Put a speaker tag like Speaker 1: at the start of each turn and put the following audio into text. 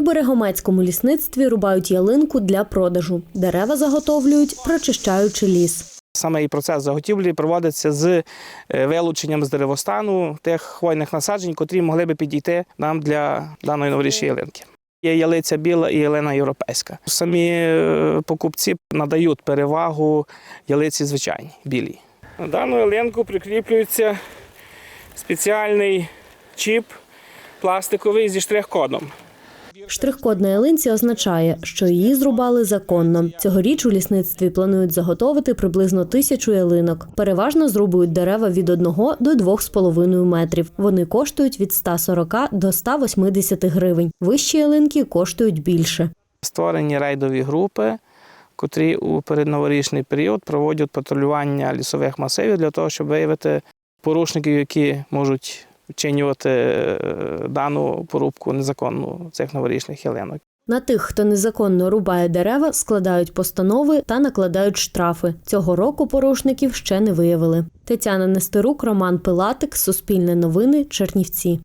Speaker 1: Берегомецькому лісництві рубають ялинку для продажу. Дерева заготовлюють, прочищаючи ліс.
Speaker 2: Саме і процес заготівлі проводиться з е, вилученням з деревостану тих хвойних насаджень, котрі могли би підійти нам для даної новорічної ялинки. Є ялиця біла і ялина європейська. Самі е, покупці надають перевагу ялиці звичайній білій. На дану ялинку прикріплюється спеціальний чіп пластиковий зі штрих-кодом.
Speaker 1: Штрих-код на ялинці означає, що її зрубали законно. Цьогоріч у лісництві планують заготовити приблизно тисячу ялинок. Переважно зрубують дерева від 1 до 2,5 метрів. Вони коштують від 140 до 180 гривень. Вищі ялинки коштують більше.
Speaker 2: Створені рейдові групи, котрі у передноворічний період проводять патрулювання лісових масивів для того, щоб виявити порушників, які можуть вчинювати е, дану порубку незаконну цих новорічних ялинок.
Speaker 1: На тих, хто незаконно рубає дерева, складають постанови та накладають штрафи. Цього року порушників ще не виявили. Тетяна Нестерук, Роман Пилатик, Суспільне новини, Чернівці.